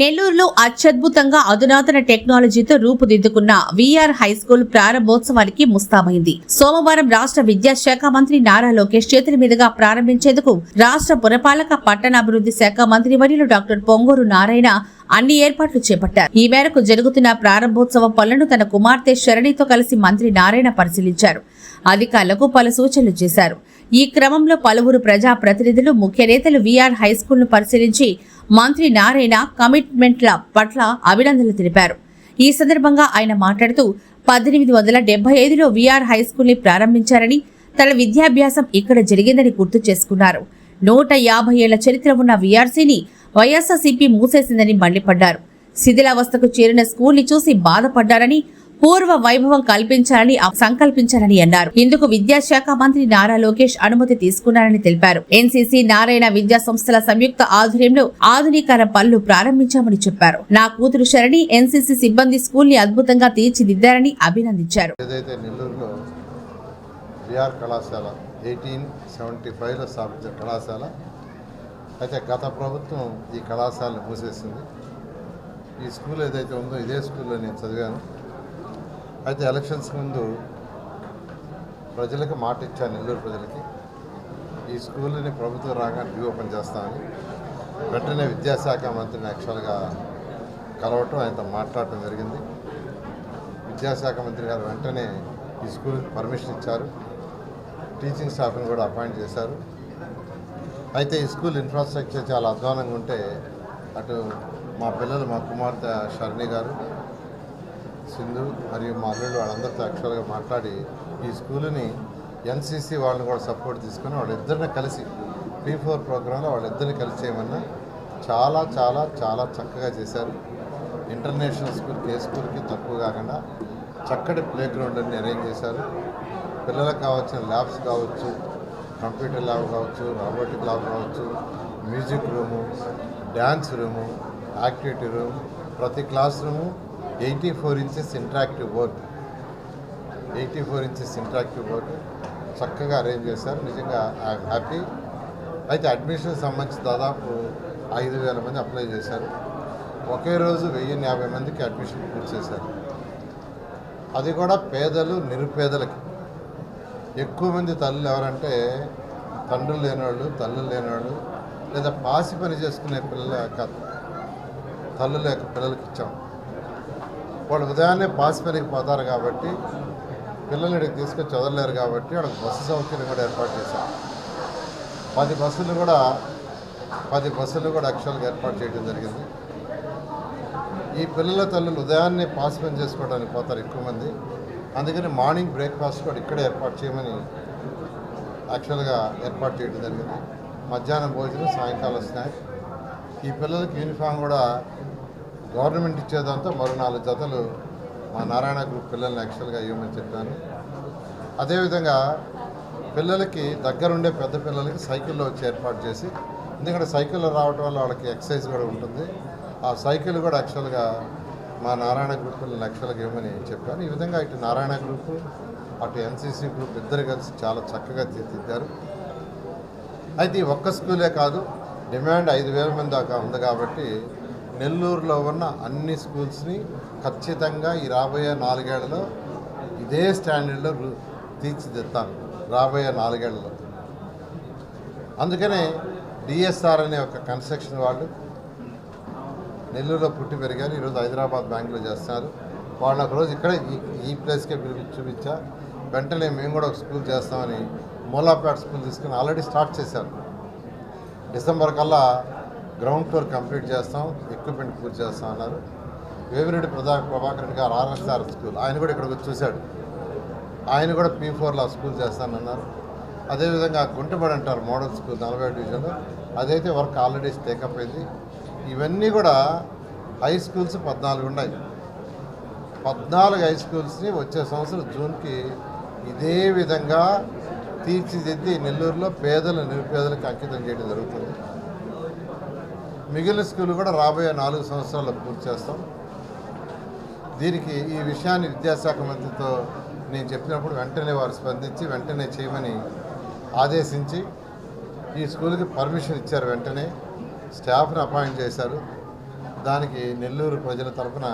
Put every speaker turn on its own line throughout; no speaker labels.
నెల్లూరులో అత్యద్భుతంగా అధునాతన టెక్నాలజీతో రూపుదిద్దుకున్న విఆర్ హై స్కూల్ ప్రారంభోత్సవానికి ముస్తాబైంది. సోమవారం రాష్ట్ర విద్యాశాఖ మంత్రి నారా లోకేష్ చేతుల మీదుగా ప్రారంభించేందుకు రాష్ట్ర పురపాలక పట్టణాభివృద్ధి శాఖ మంత్రి వర్యులు డాక్టర్ పొంగూరు నారాయణ అన్ని ఏర్పాట్లు చేపట్టారు. ఈ మేరకు జరుగుతున్న ప్రారంభోత్సవ పనులను తన కుమార్తె శరణితో కలిసి మంత్రి నారాయణ పరిశీలించారు. అధికారులకు పలు సూచనలు చేశారు. ఈ క్రమంలో పలువురు ప్రజా ప్రతినిధులు ముఖ్య నేతలు వీఆర్ హై స్కూల్ను పరిశీలించి మంత్రి నారాయణ కమిట్మెంట్ల పట్ల అభినందనలు తెలిపారు. ఈ సందర్భంగా ఆయన మాట్లాడుతూ పద్దెనిమిది వందల డెబ్బై ఐదులో విఆర్ హై స్కూల్ని ప్రారంభించారని తన విద్యాభ్యాసం ఇక్కడ జరిగిందని గుర్తు చేసుకున్నారు. నూట యాభై ఏళ్ళ చరిత్ర ఉన్న వీఆర్సీని వైఎస్ఆర్సీపీ మూసేసిందని మండిపడ్డారు. శిథిలావస్థకు చేరిన స్కూల్ని చూసి బాధపడ్డారని పూర్వ వైభవం కల్పించాలని సంకల్పించాలని అన్నారు. ఇందుకు విద్యాశాఖ మంత్రి నారా లోకేష్ అనుమతి తీసుకున్నారని తెలిపారు. ఎన్సీసీ నారాయణ విద్యా సంస్థల సంయుక్త ఆధ్వర్యంలో ఆధునీకరణ పనులు ప్రారంభించామని చెప్పారు. నా కూతురు శరణి ఎన్సీసీ సిబ్బంది స్కూల్ని అద్భుతంగా తీర్చిదిద్దారని అభినందించారు.
కళాశాల ఎయిటీన్ సెవెంటీ ఫైవ్లో స్థాపించిన కళాశాల అయితే గత ప్రభుత్వం ఈ కళాశాలను మూసేసింది. ఈ స్కూల్ ఏదైతే ఉందో ఇదే స్కూల్లో నేను చదివాను. అయితే ఎలక్షన్స్ ముందు ప్రజలకు మాట ఇచ్చాను నెల్లూరు ప్రజలకి ఈ స్కూల్ని ప్రభుత్వం రాగానే రీఓపెన్ చేస్తామని వెంటనే విద్యాశాఖ మంత్రిని యాక్చువల్గా కలవటం ఆయనతో మాట్లాడటం జరిగింది. విద్యాశాఖ మంత్రి గారు వెంటనే ఈ స్కూల్ పర్మిషన్ ఇచ్చారు. టీచింగ్ స్టాఫ్ని కూడా అపాయింట్ చేశారు. అయితే ఈ స్కూల్ ఇన్ఫ్రాస్ట్రక్చర్ చాలా అధ్వానంగా ఉంటే అటు మా పిల్లలు మా కుమార్తె షర్ణి గారు సింధు మరియు మా అల్లుడు వాళ్ళందరితో యాక్చువల్గా మాట్లాడి ఈ స్కూల్ని ఎన్సీసీ వాళ్ళని కూడా సపోర్ట్ తీసుకొని వాళ్ళిద్దరిని కలిసి పీ ఫోర్ ప్రోగ్రాంలో వాళ్ళిద్దరిని కలిసి చేయమన్నా చాలా చాలా చాలా చక్కగా చేశారు. ఇంటర్నేషనల్ స్కూల్కి ఏ స్కూల్కి తక్కువ కాకుండా చక్కటి ప్లే గ్రౌండ్ అన్ని అరేంజ్ చేశారు. పిల్లలకు కావాల్సిన ల్యాబ్స్ కావచ్చు కంప్యూటర్ ల్యాబ్ కావచ్చు రోబోటిక్ ల్యాబ్ కావచ్చు music room dance room activity room ప్రతి class room eighty four inches interactive board eighty four inches interactive board చక్కగా అరేంజ్ చేశారు. నిజంగా ఐఎమ్ హ్యాపీ అయితే అడ్మిషన్ సంబంధించి దాదాపు ఐదు వేల మంది అప్లై చేశారు. ఒకే రోజు వెయ్యి యాభై మందికి అడ్మిషన్ పూర్తి చేశారు. అది కూడా పేదలు నిరుపేదలకి. ఎక్కువ మంది తల్లులు ఎవరంటే తండ్రులు లేనివాళ్ళు తల్లులు లేనివాళ్ళు లేదా పాసి పని చేసుకునే పిల్లల యొక్క తల్లుల యొక్క పిల్లలకి ఇచ్చాం. వాళ్ళు ఉదయాన్నే పాసి పోతారు కాబట్టి పిల్లల్ని ఇక్కడికి తీసుకొని చదవలేరు కాబట్టి వాళ్ళకి బస్సు సౌకర్యం కూడా ఏర్పాటు చేశాం పది బస్సులు కూడా పది బస్సులు కూడా యాక్చువల్గా ఏర్పాటు చేయడం జరిగింది. ఈ పిల్లల తల్లులు ఉదయాన్నే పాస్ పని చేసుకోవడానికి పోతారు ఎక్కువ మంది. అందుకని మార్నింగ్ బ్రేక్ఫాస్ట్ కూడా ఇక్కడే ఏర్పాటు చేయమని యాక్చువల్గా ఏర్పాటు చేయడం జరిగింది. మధ్యాహ్నం భోజనం సాయంకాలం స్నాక్ ఈ పిల్లలకి యూనిఫామ్ కూడా గవర్నమెంట్ ఇచ్చేదంతా మరో నాలుగు జతలు మా నారాయణ గ్రూప్ పిల్లల్ని యాక్చువల్గా ఇవ్వమని చెప్పాను. అదేవిధంగా పిల్లలకి దగ్గరుండే పెద్ద పిల్లలకి సైకిల్లో వచ్చి ఏర్పాటు చేసి ఎందుకంటే సైకిల్లో రావడం వల్ల వాళ్ళకి ఎక్సర్సైజ్ కూడా ఉంటుంది. ఆ సైకిల్ కూడా యాక్చువల్గా మా నారాయణ గ్రూప్ పిల్లల్ని యాక్చువల్గా ఇవ్వమని చెప్పాను. ఈ విధంగా ఇటు నారాయణ గ్రూప్ అటు ఎన్సీసీ గ్రూప్ ఇద్దరు కలిసి చాలా చక్కగా తీర్చిదిద్దారు. అయితే ఈ ఒక్క స్కూలే కాదు డిమాండ్ ఐదు వేల మంది దాకా ఉంది కాబట్టి నెల్లూరులో ఉన్న అన్ని స్కూల్స్ని ఖచ్చితంగా ఈ రాబోయే నాలుగేళ్ళలో ఇదే స్టాండర్డ్లో తీర్చిదిద్దాను రాబోయే నాలుగేళ్ళలో. అందుకనే డిఎస్ఆర్ అనే ఒక కన్స్ట్రక్షన్ వాళ్ళు నెల్లూరులో పుట్టి పెరిగారు. ఈరోజు హైదరాబాద్ బ్యాంకులో చేస్తున్నారు. వాళ్ళని ఒక రోజు ఇక్కడే ఈ ఈ ప్లేస్కే పిలిపి చూపించా. వెంటనే మేము కూడా ఒక స్కూల్ చేస్తామని మూలాపేట స్కూల్ తీసుకుని ఆల్రెడీ స్టార్ట్ చేశారు. డిసెంబర్ కల్లా గ్రౌండ్ ఫ్లోర్ కంప్లీట్ చేస్తాం ఎక్విప్మెంట్ పూర్తి చేస్తాం అన్నారు. వేమిరెడ్డి ప్రధా ప్రభాకర్ రెడ్డి గారు ఆర్ఎస్ఆర్ స్కూల్ ఆయన కూడా ఇక్కడికి వచ్చి చూశాడు. ఆయన కూడా పీ ఫోర్లో స్కూల్ చేస్తానన్నారు అదేవిధంగా గుంటబడి అంటారు మోడల్ స్కూల్ నలభై డివిజన్లో. అదైతే వర్క్ ఆల్రెడీ టేకప్ అయింది. ఇవన్నీ కూడా హై స్కూల్స్ పద్నాలుగు ఉన్నాయి. పద్నాలుగు హై స్కూల్స్ని వచ్చే సంవత్సరం జూన్కి ఇదే విధంగా తీర్చిదిద్ది నెల్లూరులో పేదల నిరుపేదలకు అంకితం చేయడం జరుగుతుంది. మిగిలిన స్కూల్ కూడా రాబోయే నాలుగు సంవత్సరాల్లో పూర్తి చేస్తాం. దీనికి ఈ విషయాన్ని విద్యాశాఖ మంత్రితో నేను చెప్పినప్పుడు వెంటనే వారు స్పందించి వెంటనే చేయమని ఆదేశించి ఈ స్కూల్కి పర్మిషన్ ఇచ్చారు వెంటనే. స్టాఫ్ని అపాయింట్ చేశారు. దానికి నెల్లూరు ప్రజల తరఫున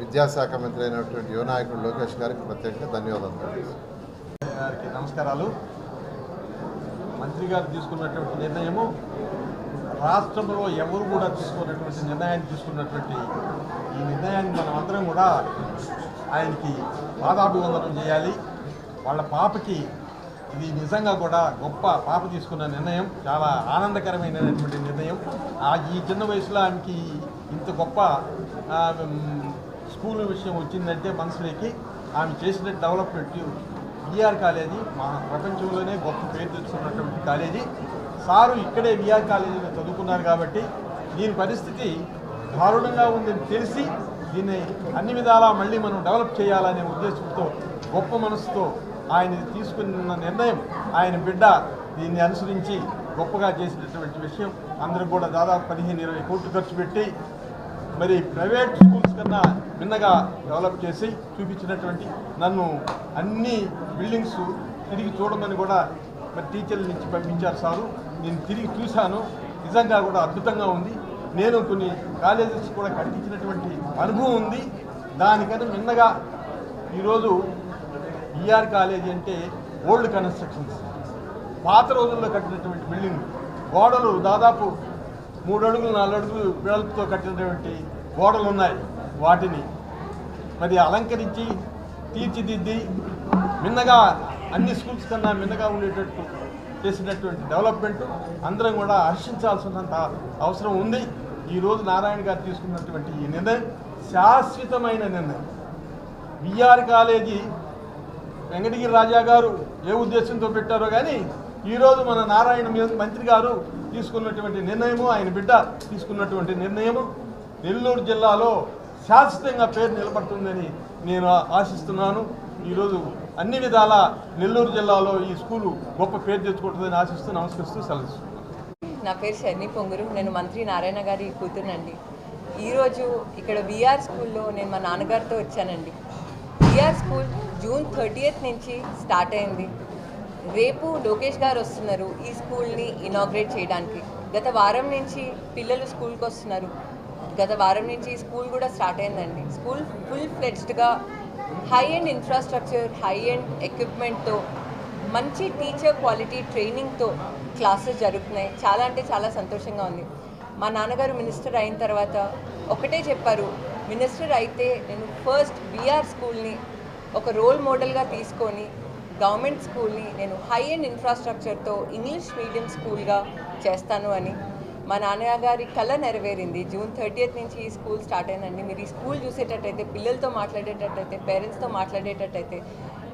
విద్యాశాఖ మంత్రి అయినటువంటి యువ నాయకుడు లోకేష్ గారికి ప్రత్యేకంగా ధన్యవాదాలు
గారికి నమస్కారాలు. మంత్రి గారు తీసుకున్నటువంటి నిర్ణయము రాష్ట్రంలో ఎవరు కూడా తీసుకున్నటువంటి నిర్ణయాన్ని తీసుకున్నటువంటి ఈ నిర్ణయాన్ని మనం అందరం కూడా ఆయనకి పాదాభివందనం చేయాలి. వాళ్ళ పాపకి ఇది నిజంగా కూడా గొప్ప పాప తీసుకున్న నిర్ణయం చాలా ఆనందకరమైనటువంటి నిర్ణయం. ఆ ఈ చిన్న వయసులో ఆమెకి ఇంత గొప్ప స్కూల్ విషయం వచ్చిందంటే మనసులోకి ఆమె చేసిన డెవలప్మెంట్ విఆర్ కాలేజీ మా ప్రపంచంలోనే గొప్ప పేరు తెచ్చుకున్నటువంటి కాలేజీ. సారు ఇక్కడే విఆర్ కాలేజీలో తీసుకున్నారు కాబట్టి దీని పరిస్థితి దారుణంగా ఉందని తెలిసి దీన్ని అన్ని విధాలా మళ్ళీ మనం డెవలప్ చేయాలనే ఉద్దేశంతో గొప్ప మనసుతో ఆయన తీసుకున్న నిర్ణయం ఆయన బిడ్డ దీన్ని అనుసరించి గొప్పగా చేసినటువంటి విషయం. అందరూ కూడా దాదాపు పదిహేను ఇరవై కోట్లు ఖర్చు పెట్టి మరి ప్రైవేట్ స్కూల్స్ కన్నా భిన్నగా డెవలప్ చేసి చూపించినటువంటి నన్ను అన్ని బిల్డింగ్స్ తిరిగి చూడమని కూడా మరి టీచర్ల నుంచి పంపించారు సారు. నేను తిరిగి చూశాను. నిజంగా కూడా అద్భుతంగా ఉంది. నేను కొన్ని కాలేజెస్ కూడా కట్టించినటువంటి అనుభవం ఉంది. దానికన్నా మిన్నగా ఈరోజు ఈఆర్ కాలేజీ అంటే ఓల్డ్ కన్స్ట్రక్షన్స్. పాత రోజుల్లో కట్టినటువంటి బిల్డింగ్. గోడలు దాదాపు మూడు అడుగులు నాలుగు అడుగులు వెడల్పుతో కట్టినటువంటి గోడలు ఉన్నాయి. వాటిని మరి అలంకరించి తీర్చిదిద్ది మిన్నగా అన్ని స్కూల్స్ కన్నా మిన్నగా ఉండేటట్టు చేసినటువంటి డెవలప్మెంట్ అందరం కూడా హర్షించాల్సినంత అవసరం ఉంది. ఈరోజు నారాయణ గారు తీసుకున్నటువంటి ఈ నిర్ణయం శాశ్వతమైన నిర్ణయం. విఆర్ కాలేజీ వెంకటగిరి రాజా గారు ఏ ఉద్దేశంతో పెట్టారో కానీ ఈరోజు మన నారాయణ మంత్రి గారు తీసుకున్నటువంటి నిర్ణయము ఆయన బిడ్డ తీసుకున్నటువంటి నిర్ణయము నెల్లూరు జిల్లాలో శాశ్వతంగా పేరు నిలబడుతుందని నేను ఆశిస్తున్నాను. ఈరోజు అన్ని విధాల నెల్లూరు జిల్లాలో ఈ స్కూలు గొప్ప పేరు తెచ్చుకుంటుందని ఆశిస్తూ నమస్కరిస్తూ సెలవిస్తున్నాను
నా పేరు శర్ని పొంగురు. నేను మంత్రి నారాయణ గారి కూతురునండి. ఈరోజు ఇక్కడ విఆర్ స్కూల్లో నేను మా నాన్నగారితో వచ్చానండి. విఆర్ స్కూల్ జూన్ థర్టీయత్ నుంచి స్టార్ట్ అయింది. రేపు లోకేష్ గారు వస్తున్నారు ఈ స్కూల్ని ఇనాగ్రేట్ చేయడానికి. గత వారం నుంచి పిల్లలు స్కూల్కి వస్తున్నారు. గత వారం నుంచి స్కూల్ కూడా స్టార్ట్ అయిందండి. School full ఫ్లెడ్జ్డ్గా high end infrastructure high end ఎక్విప్మెంట్తో మంచి టీచర్ క్వాలిటీ ట్రైనింగ్తో క్లాసెస్ జరుగుతున్నాయి. చాలా అంటే చాలా సంతోషంగా ఉంది. మా నాన్నగారు మినిస్టర్ అయిన తర్వాత ఒకటే చెప్పారు మినిస్టర్ అయితే నేను ఫస్ట్ బీఆర్ స్కూల్ని ఒక రోల్ మోడల్గా తీసుకొని గవర్నమెంట్ స్కూల్ని నేను హై అండ్ ఇన్ఫ్రాస్ట్రక్చర్తో ఇంగ్లీష్ మీడియం స్కూల్గా చేస్తాను అని మా నాన్నగారి కళ నెరవేరింది. జూన్ థర్టీయత్ నుంచి ఈ స్కూల్ స్టార్ట్ అయిందండి. మీరు ఈ స్కూల్ చూసేటట్టయితే పిల్లలతో మాట్లాడేటట్టయితే పేరెంట్స్తో మాట్లాడేటట్టయితే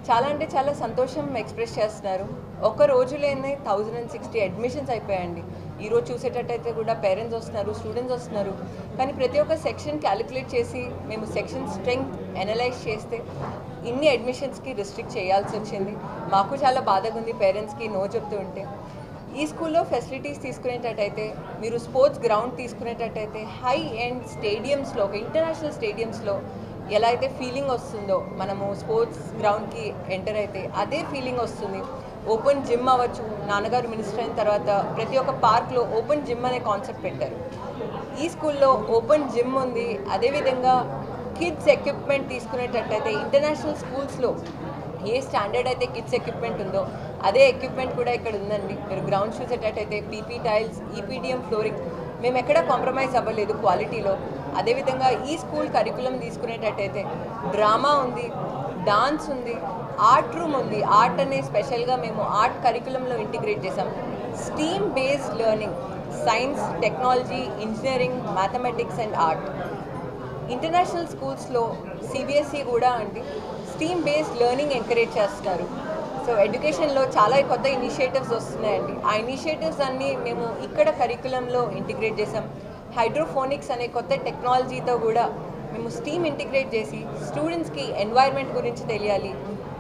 చాలా అంటే చాలా సంతోషం ఎక్స్ప్రెస్ చేస్తున్నారు. ఒక రోజులోనే థౌజండ్ అండ్ సిక్స్టీ అడ్మిషన్స్ అయిపోయాయండి. ఈరోజు చూసేటట్టయితే కూడా పేరెంట్స్ వస్తున్నారు స్టూడెంట్స్ వస్తున్నారు. కానీ ప్రతి ఒక్క సెక్షన్ క్యాలిక్యులేట్ చేసి మేము సెక్షన్ స్ట్రెంగ్త్ అనలైజ్ చేస్తే ఇన్ని అడ్మిషన్స్కి రిస్ట్రిక్ట్ చేయాల్సి వచ్చింది. మాకు చాలా బాధగా ఉంది పేరెంట్స్కి నో చెప్తూ ఉంటే. ఈ స్కూల్లో ఫెసిలిటీస్ తీసుకునేటట్టయితే మీరు స్పోర్ట్స్ గ్రౌండ్ తీసుకునేటట్టయితే హై ఎండ్ స్టేడియంస్లో ఒక ఇంటర్నేషనల్ స్టేడియంస్లో ఎలా అయితే ఫీలింగ్ వస్తుందో మనము స్పోర్ట్స్ గ్రౌండ్కి ఎంటర్ అయితే అదే ఫీలింగ్ వస్తుంది. ఓపెన్ జిమ్ అవ్వచ్చు నాన్నగారు మినిస్టర్ అయిన తర్వాత ప్రతి ఒక్క పార్క్లో ఓపెన్ జిమ్ అనే కాన్సెప్ట్ పెట్టారు. ఈ స్కూల్లో ఓపెన్ జిమ్ ఉంది అదేవిధంగా కిడ్స్ ఎక్విప్మెంట్ తీసుకునేటట్టయితే ఇంటర్నేషనల్ స్కూల్స్లో ఏ స్టాండర్డ్ అయితే కిడ్స్ ఎక్విప్మెంట్ ఉందో అదే ఎక్విప్మెంట్ కూడా ఇక్కడ ఉందండి. మీరు గ్రౌండ్ చూసేటట్టయితే పీపీ టైల్స్ ఈపీడిఎం ఫ్లోరింగ్ మేము ఎక్కడ కాంప్రమైజ్ అవ్వలేదు క్వాలిటీలో అదేవిధంగా ఈ స్కూల్ కరికులం తీసుకునేటట్టయితే డ్రామా ఉంది డాన్స్ ఉంది ఆర్ట్ రూమ్ ఉంది. ఆర్ట్ అనే స్పెషల్గా మేము ఆర్ట్ కరికులంలో ఇంటిగ్రేట్ చేసాం STEAM based learning science technology engineering mathematics and art international స్కూల్స్లో సిబిఎస్ఈ కూడా అండి స్టీమ్ బేస్డ్ లెర్నింగ్ ఎంకరేజ్ చేస్తున్నారు. సో ఎడ్యుకేషన్లో చాలా కొత్త ఇనిషియేటివ్స్ వస్తున్నాయండి. ఆ ఇనిషియేటివ్స్ అన్నీ మేము ఇక్కడ కరికులంలో ఇంటిగ్రేట్ చేసాం. హైడ్రోఫోనిక్స్ అనే కొత్త టెక్నాలజీతో కూడా మేము స్టీమ్ ఇంటిగ్రేట్ చేసి స్టూడెంట్స్కి ఎన్వైర్న్మెంట్ గురించి తెలియాలి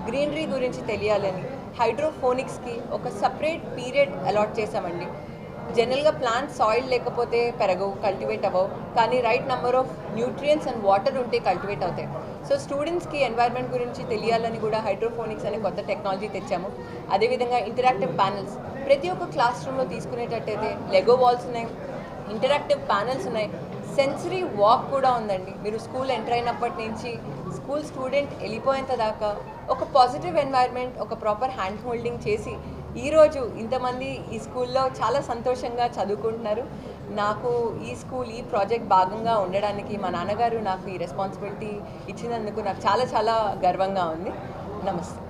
గ్రీనరీ గురించి తెలియాలని హైడ్రోఫోనిక్స్కి ఒక సపరేట్ పీరియడ్ అలాట్ చేసామండి. జనరల్గా ప్లాంట్ సాయిల్ లేకపోతే పెరగవు కల్టివేట్ అవ్వవు. కానీ right number of nutrients and water ఉంటే కల్టివేట్ అవుతాయి. సో స్టూడెంట్స్కి ఎన్వైర్న్మెంట్ గురించి తెలియాలని కూడా హైడ్రోఫోనిక్స్ అనే కొత్త టెక్నాలజీ తెచ్చాము. అదేవిధంగా ఇంటరాక్టివ్ ప్యానల్స్ ప్రతి ఒక్క క్లాస్ రూమ్లో తీసుకునేటట్టయితే లెగో వాల్స్ ఉన్నాయి. ఇంటరాక్టివ్ ప్యానల్స్ ఉన్నాయి. సెన్సరీ వాక్ కూడా ఉందండి. మీరు స్కూల్ ఎంటర్ అయినప్పటి నుంచి స్కూల్ స్టూడెంట్ వెళ్ళిపోయేంత దాకా ఒక పాజిటివ్ ఎన్వైర్న్మెంట్ ఒక ప్రాపర్ హ్యాండ్ హోల్డింగ్ చేసి ఈరోజు ఇంతమంది ఈ స్కూల్లో చాలా సంతోషంగా చదువుకుంటున్నారు. నాకు ఈ స్కూల్ ఈ ప్రాజెక్ట్ భాగంగా ఉండడానికి మా నాన్నగారు నాకు ఈ రెస్పాన్సిబిలిటీ ఇచ్చినందుకు నాకు చాలా చాలా గర్వంగా ఉంది. నమస్తే.